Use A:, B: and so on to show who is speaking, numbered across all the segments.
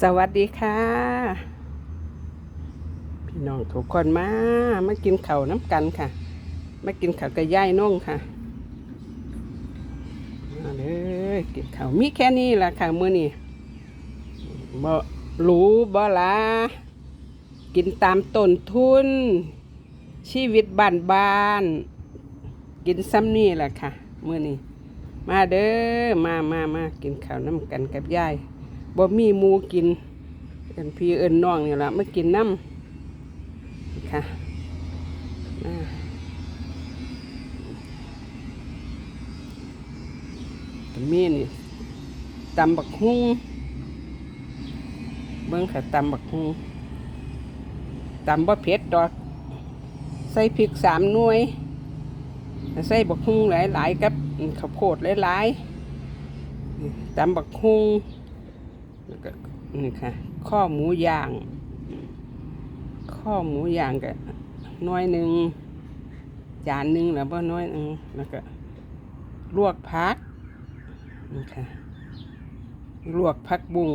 A: สวัสดีค่ะ พี่น้องทุกคนมามากินข้าวน้ำกันค่ะ มากินข้าวกับย่ายน้องค่ะมาเลยกินข้าวมีแค่นี้แหละค่ะมื้อนี้บ่หรูบ่ลากินตามต้นทุน ชีวิตบ้านบ้านกินซ้ำนี่แหละค่ะมื้อนี้มาเด้อมามามากินข้าวน้ำกันกับยาย บ่มีมูกินเอินพี่เอินน้องนี่ละมากินน้ำค่ะมีนี่ตำบักฮุ้งเบิ่งค่ะตำบักฮุ้งตำบ่เผ็ดดอก ใส่พริกสามหน่วย ใส่บักฮุ้งหลายๆกับข้าวโพดหลายๆตำบักฮุ้ง แล้วก็นี่ค่ะ ข้อหมูย่าง ข้อหมูย่างก็น้อยหนึ่งจานหนึ่งแล้วก็น้อยหนึ่งแล้วก็ลวกพักนี่ค่ะลวกพักบุ้ง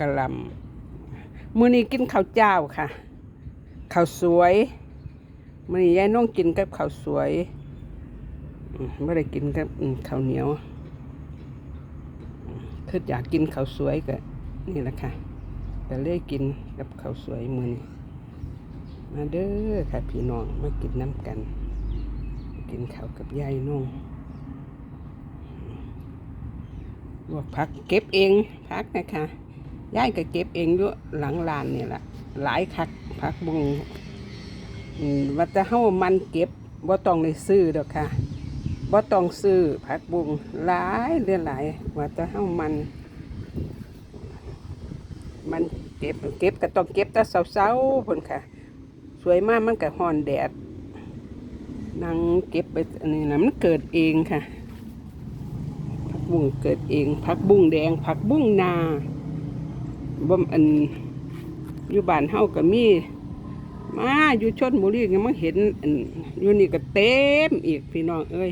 A: กระลำมื้อนี้กินข้าวเจ้าค่ะข้าวสวยมื้อนี้ยายน้องกินกับข้าวสวยอืมไม่ได้กินกับข้าวเหนียวคืออยากกินข้าวสวยก็ นี่แหละค่ะแต่เลยกินกับข้าวสวยมือนี้มาเด้อค่ะพี่น้องมากินน้ำกัน กินข้าวกับยายน้องลวกผักเก็บเองผักนะคะยายก็เก็บเองด้วยหลังลานนี่แหละหลายคักผักบุงมว่าจะเฮามันเก็บบ่ต้องได้ซื้อดอกค่ะบ่ต้องซื้อผักบุ้งหลายเรื่อหลายว่าจะเฮามัน มันเก็บเก็บก็ต้องเก็บแต่เช้าๆพุ่นค่ะ สวยมากมันก็ฮอนแดดนั่งเก็บไปอันนี้นะมันเกิดเองค่ะผักบุ้งเกิดเองผักบุ้งแดงผักบุ้งนาบ่มอันอยู่บ้านเฮาก็มีมาอยู่ชนบุรีก็มาเห็นอันอยู่นี่ก็เต็มอีกพี่น้องเอ้ย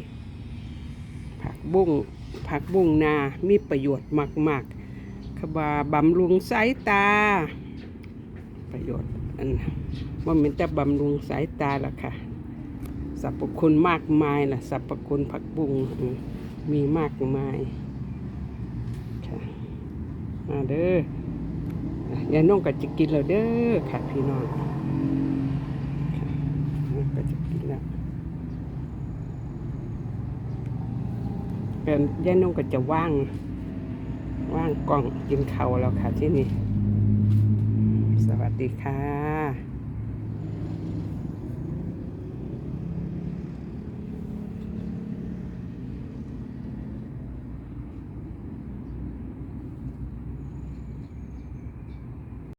A: ผักบุ้งผักบุ้งนา มีประโยชน์มาก ๆ ขบาบำรุงสายตา ประโยชน์อันว่ามันจะบำรุงสายตาละค่ะสรรพคุณมากมายล่ะสรรพคุณผักบุ้งมีมากมายค่ะมาเด้อยายน้องก็จะกินแล้วเด้อค่ะพี่น้องก็จะกินแล้วเป็นย่านุ่งก็จะว่าง ว่างกล่องกินเขาแล้วค่ะที่นี่ สวัสดีค่ะ